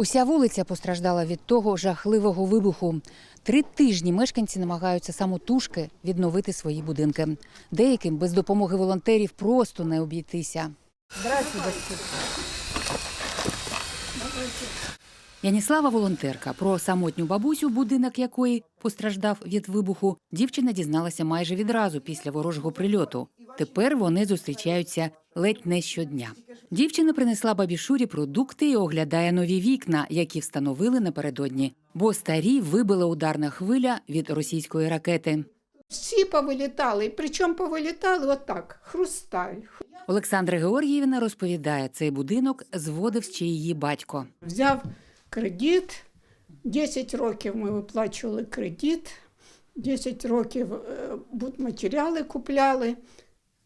Уся вулиця постраждала від того жахливого вибуху. Три тижні мешканці намагаються самотужки відновити свої будинки. Деяким без допомоги волонтерів просто не обійтися. Яніслава волонтерка про самотню бабусю, будинок якої постраждав від вибуху, дівчина дізналася майже відразу після ворожого прильоту. Тепер вони зустрічаються ледь не щодня. Дівчина принесла бабі Шурі продукти і оглядає нові вікна, які встановили напередодні, бо старі вибила ударна хвиля від російської ракети. Всі повилітали, причому повилітали отак, хрусталь. Олександра Георгіївна розповідає, цей будинок зводив ще її батько. Взяв кредит, 10 років ми виплачували кредит, 10 років е, будматеріали купляли,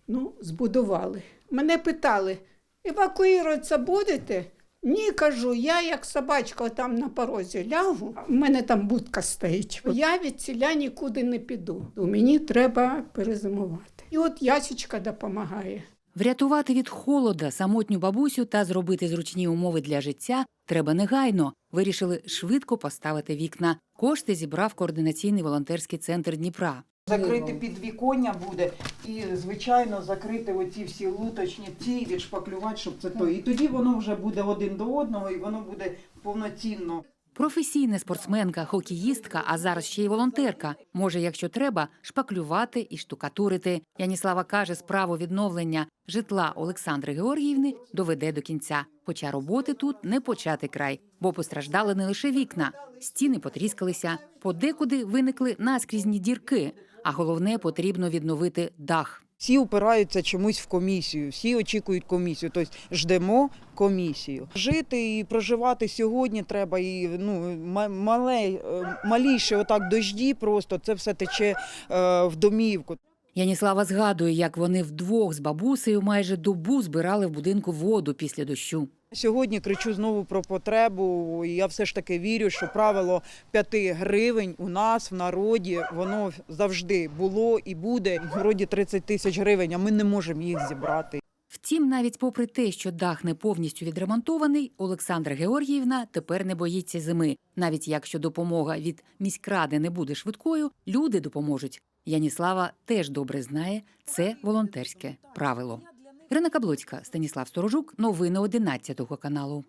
ну, збудували. Мене питали, евакуюватися будете? Ні, кажу, я як собачка там на порозі лягу, в мене там будка стоїть. Я від ціля нікуди не піду. Мені треба перезимувати. І от ясічка допомагає. Врятувати від холода самотню бабусю та зробити зручні умови для життя треба негайно. Вирішили швидко поставити вікна. Кошти зібрав координаційний волонтерський центр Дніпра. Закрити підвіконня буде і, звичайно, закрити оці всі луточні ці, відшпаклювати, щоб це то. І тоді воно вже буде один до одного, і воно буде повноцінно. Професійна спортсменка, хокеїстка, а зараз ще й волонтерка. Може, якщо треба, шпаклювати і штукатурити. Яніслава каже, справу відновлення житла Олександри Георгіївни доведе до кінця. Хоча роботи тут не почати край, бо постраждали не лише вікна, стіни потріскалися, подекуди виникли наскрізні дірки. А головне, потрібно відновити дах. Всі опираються чомусь в комісію, всі очікують комісію. Тобто ждемо комісію. Жити і проживати сьогодні треба. І ну ма- мале, е, маліше отак дожді, просто це все тече е, в домівку. Яніслава згадує, як вони вдвох з бабусею майже добу збирали в будинку воду після дощу. Сьогодні кричу знову про потребу. Я все ж таки вірю, що правило 5 гривень у нас в народі воно завжди було і буде. В народі 30 тисяч гривень, а ми не можемо їх зібрати. Втім, навіть попри те, що дах не повністю відремонтований, Олександра Георгіївна тепер не боїться зими. Навіть якщо допомога від міськради не буде швидкою, люди допоможуть. Яніслава теж добре знає це волонтерське правило. Ірина Каблоцька, Станіслав Сторожук, новини 11 каналу.